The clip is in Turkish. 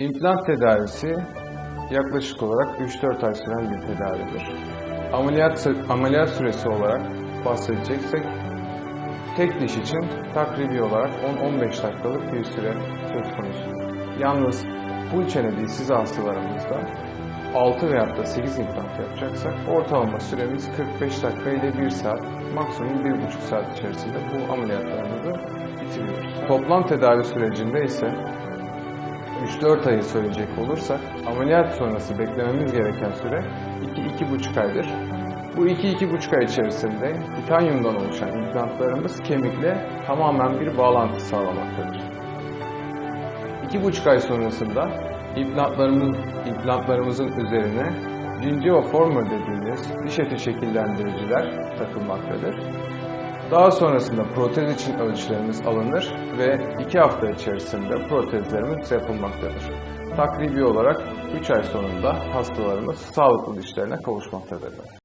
İmplant tedavisi yaklaşık olarak 3-4 ay süren bir tedavidir. Ameliyat, ameliyat süresi olarak bahsedeceksek tek diş için takribi olarak 10-15 dakikalık bir süre söz konusu. Yalnız full çene dilsiz hastalarımızda 6 veya da 8 implant yapacaksak ortalama süremiz 45 dakika ile 1 saat, maksimum 1,5 saat içerisinde bu ameliyatlarımızı bitiriyoruz. Toplam tedavi sürecinde ise 3-4 ayı söyleyecek olursak ameliyat sonrası beklememiz gereken süre 2-2,5 aydır. Bu 2-2,5 ay içerisinde titanyumdan oluşan implantlarımız kemikle tamamen bir bağlantı sağlamaktadır. 2,5 ay sonrasında implantlarımız, implantlarımızın üzerine gingiva former dediğimiz diş eti şekillendiriciler takılmaktadır. Daha sonrasında protez için ölçülerimiz alınır ve 2 hafta içerisinde protezlerimiz yapılmaktadır. Takribi olarak 3 ay sonunda hastalarımız sağlıklı dişlerine kavuşmaktadırlar.